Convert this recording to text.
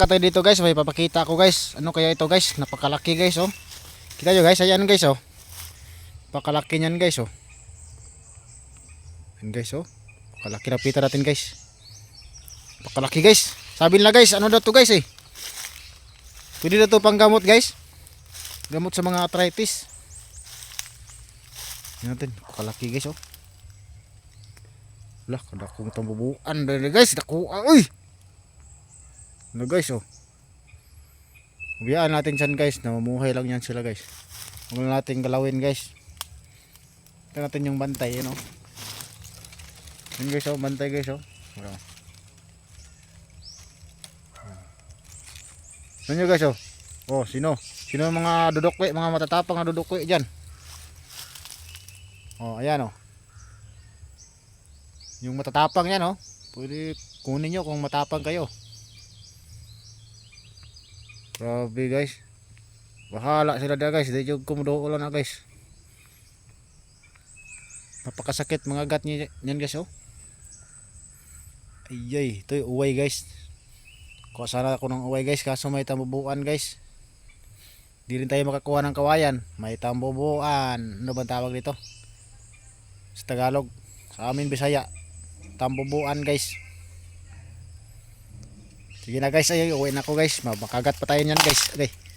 baka tayo dito guys. May papakita ko guys. Ano kaya ito guys? Napakalaki guys oh. Kita nyo guys. Ayan guys oh. Napakalaki niyan guys oh. Ayan guys oh. Napakalaki lapitan natin guys. Napakalaki guys. Sabi nila guys. Ano daw to guys eh. Pwede na to pang gamot guys. Gamot sa mga arthritis. Yan natin. Napakalaki guys oh. Lah, kada kong tambubuan guys, dako uy. Ano guys oh. Biyaan natin yan guys, namumuhay lang yan sila guys. Huwag natin galawin guys. Ito natin yung bantay, you know. Yan guys oh, bantay guys oh. Wala. Ano nyo guys oh. Oh, sino? Sino yung mga dudukwi, mga matatapang na dudukwi dyan? Oh, ayan oh. Yung matatapang yan, oh. Pwede kunin nyo kung matapang kayo. Grabe, guys. Bahala sila da, guys. Di yung kumuduulan na, guys. Napakasakit mga gat niya, yan, guys, oh. Ayay, ito yung uway, guys. Kuha sana ako ng uway, guys. Kaso may tambubuan, guys. Di rin tayo makakuha ng kawayan. May tambubuan. Ano ba tawag dito? Sa Tagalog. Sa amin, Bisaya tambubuan guys sige na guys. Ay uwi na ako guys. Makagat pa tayo niyan guys. Okay